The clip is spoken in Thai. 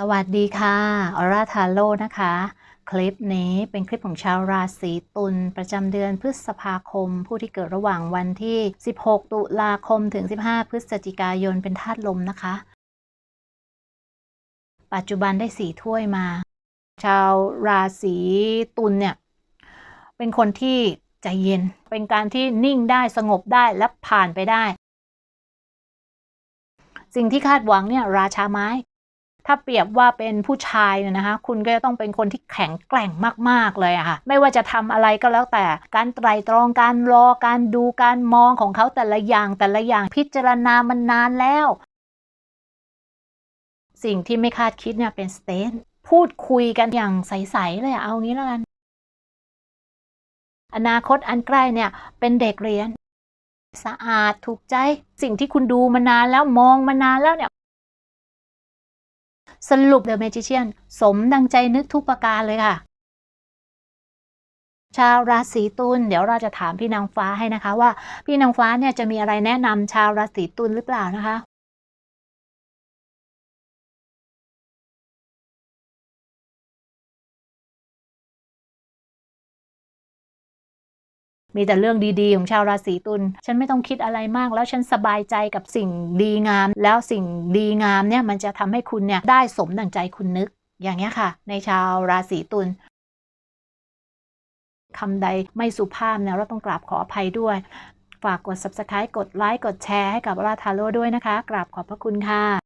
สวัสดีค่ะออร่าทาโร่นะคะ คลิปนี้เป็นคลิปของชาวราศีตุลประจำเดือนพฤษภาคม ผู้ที่เกิดระหว่างวันที่ 16 ตุลาคมถึง 15 พฤศจิกายนเป็นธาตุลมนะคะ ปัจจุบันได้สีถ้วยมา ชาวราศีตุลเนี่ย เป็นคนที่ใจเย็น เป็นการที่นิ่งได้สงบได้และผ่านไปได้ สิ่งที่คาดหวังเนี่ยราชาไม้ ถ้าเปรียบว่าเป็นผู้ชายเนี่ยนะคะ คุณก็จะต้องเป็นคนที่แข็งแกร่งมากๆเลยอะค่ะ ไม่ว่าจะทำอะไรก็แล้วแต่ การไตรตรอง การรอ การดู การมองของเขาแต่ละอย่างแต่ละอย่างพิจารณามันนานแล้ว สิ่งที่ไม่คาดคิดเนี่ยเป็นสเตนพูดคุยกันอย่างใสๆเลยอเอางี้แล้วกัน อนาคตอันใกล้เนี่ยเป็นเด็กเรียน สะอาดถูกใจ สิ่งที่คุณดูมานานแล้วมองมานานแล้วเนี่ย สรุป The Magician สมดังใจนึกทุกประการเลยค่ะ ชาวราศีตุลเดี๋ยวเราจะถามพี่นางฟ้าให้นะคะว่า พี่นางฟ้าเนี่ยจะมีอะไรแนะนำชาวราศีตุลหรือเปล่านะคะ มีแต่เรื่องดีๆ ของชาวราศีตุลฉันไม่ต้องคิดอะไรมาก แล้วฉันสบายใจกับสิ่งดีงาม แล้วสิ่งดีงามเนี่ยมันจะทำให้คุณเนี่ยได้สมดังใจคุณนึกอย่างเงี้ยค่ะ ในชาวราศีตุลคำใดไม่สุภาพเนี่ยเราต้องกราบขออภัยด้วย ฝากกด subscribe กดไลค์กดแชร์ให้กับราทาโร่ด้วยนะคะ กราบขอบพระคุณค่ะ